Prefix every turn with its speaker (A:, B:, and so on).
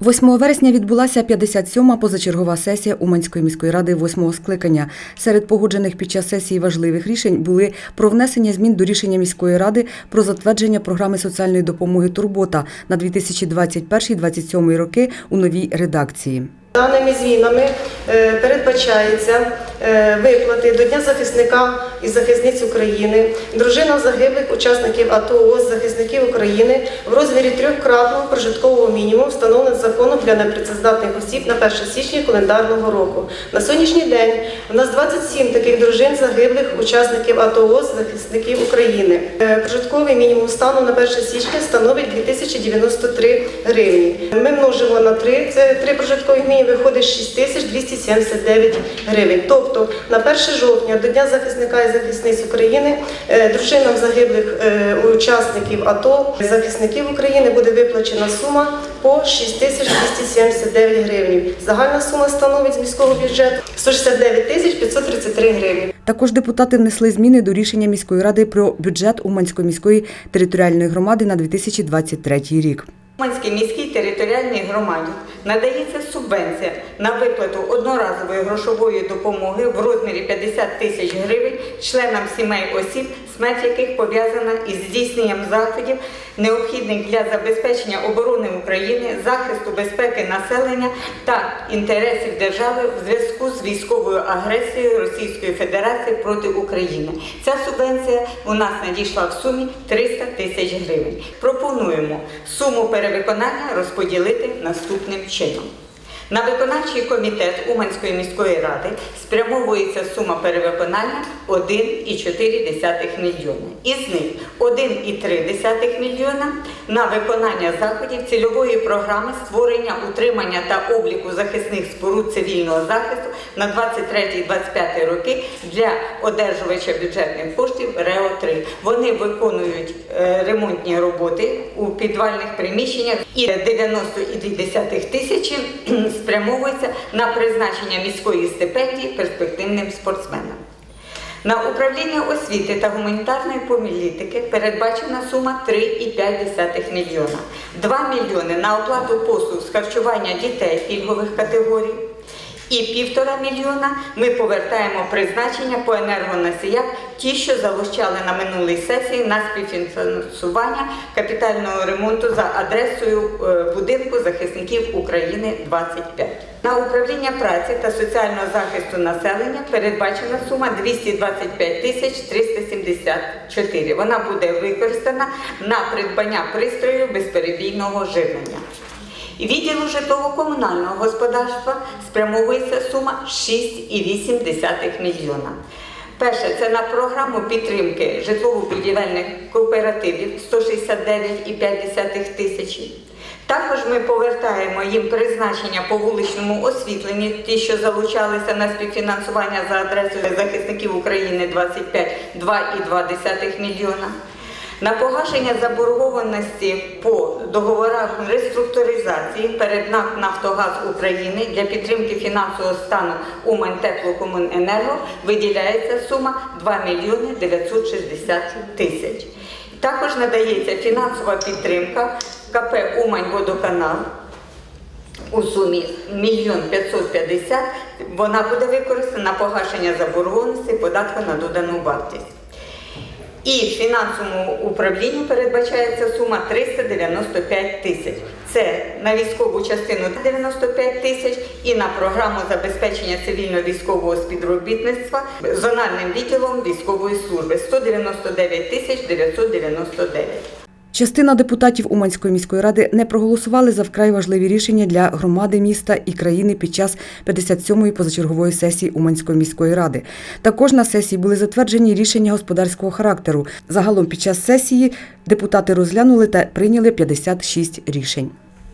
A: 8 вересня відбулася 57-ма позачергова сесія Уманської міської ради 8-го скликання. Серед погоджених під час сесії важливих рішень були про внесення змін до рішення міської ради про затвердження програми соціальної допомоги Турбота на 2021-2027 роки у новій редакції.
B: Даними змінами е, передбачається виплати до Дня захисника і захисниць України, дружинам загиблих учасників АТО ООС захисників України в розмірі трьохкратного прожиткового мінімуму, встановленого законом для непрацездатних осіб на 1 січня календарного року. На сьогоднішній день у нас 27 таких дружин загиблих учасників АТО ООС захисників України. Е, Прожитковий мінімум стану на 1 січня становить 2093 гривні. Ми множимо на 3, це 3 прожиткові мінімум, виходить 6279 гривень. Тобто на 1 жовтня до Дня захисника і захисниць України е, дружинам загиблих е, учасників АТО захисників України буде виплачена сума по 6279 гривень. Загальна сума становить з міського бюджету 169 тисяч 533 гривні.
A: Також депутати внесли зміни до рішення міської ради про бюджет Уманської міської територіальної громади на 2023 рік.
C: Уманській міській територіальній громаді надається субвенція на виплату одноразової грошової допомоги в розмірі 50 тисяч гривень членам сімей осіб, смерть яких пов'язана із здійсненням заходів, необхідних для забезпечення оборони України, захисту безпеки населення та інтересів держави в зв'язку з військовою агресією Російської Федерації проти України. Ця субвенція у нас надійшла в сумі 300 тисяч гривень. Пропонуємо суму перевиконання розподілити наступним чином. channel. На виконавчий комітет Уманської міської ради спрямовується сума перевиконання 1,4 мільйони. Із них 1,3 мільйона на виконання заходів цільової програми створення, утримання та обліку захисних споруд цивільного захисту на 23-25 роки для одержувача бюджетних коштів РЕО 3 Вони виконують е, ремонтні роботи у підвальних приміщеннях і 90,2 тисячі спрямовується на призначення міської стипендії перспективним спортсменам. На управління освіти та гуманітарної політики передбачена сума 3,5 мільйона. 2 мільйони на оплату послуг з харчування дітей пільгових категорій. І півтора мільйона ми повертаємо призначення по енергоносіях, ті, що залучали на минулій сесії на співфінансування капітального ремонту за адресою е, будинку захисників України 25. На управління праці та соціального захисту населення передбачена сума 225 тисяч 374. Вона буде використана на придбання пристрою безперебійного живлення. Відділу житлово-комунального господарства спрямовується сума 6,8 мільйона. Перше, це на програму підтримки житлово-будівельних кооперативів 169,5 тисячі. Також ми повертаємо їм призначення по вуличному освітленню, ті, що залучалися на співфінансування за адресою захисників України 25 2,2 мільйона. На погашення заборгованості по договорах реструктуризації перед НАК Нафтогаз України для підтримки фінансового стану Умань-Теплокомуненерго виділяється сума 2 мільйони 960 тисяч. Також надається фінансова підтримка КП Умань-Водоканал у сумі 1 550 Вона буде використана на погашення заборгованості податку на додану вартість. І фінансовому управлінні передбачається сума 395 тисяч. Це на військову частину 95 тисяч і на програму забезпечення цивільно-військового співробітництва зональним відділом військової служби 199 тисяч 999.
A: Частина депутатів Уманської міської ради не проголосували за вкрай важливі рішення для громади міста і країни під час 57-ї позачергової сесії Уманської міської ради. Також на сесії були затверджені рішення господарського характеру. Загалом під час сесії депутати розглянули та прийняли 56 рішень.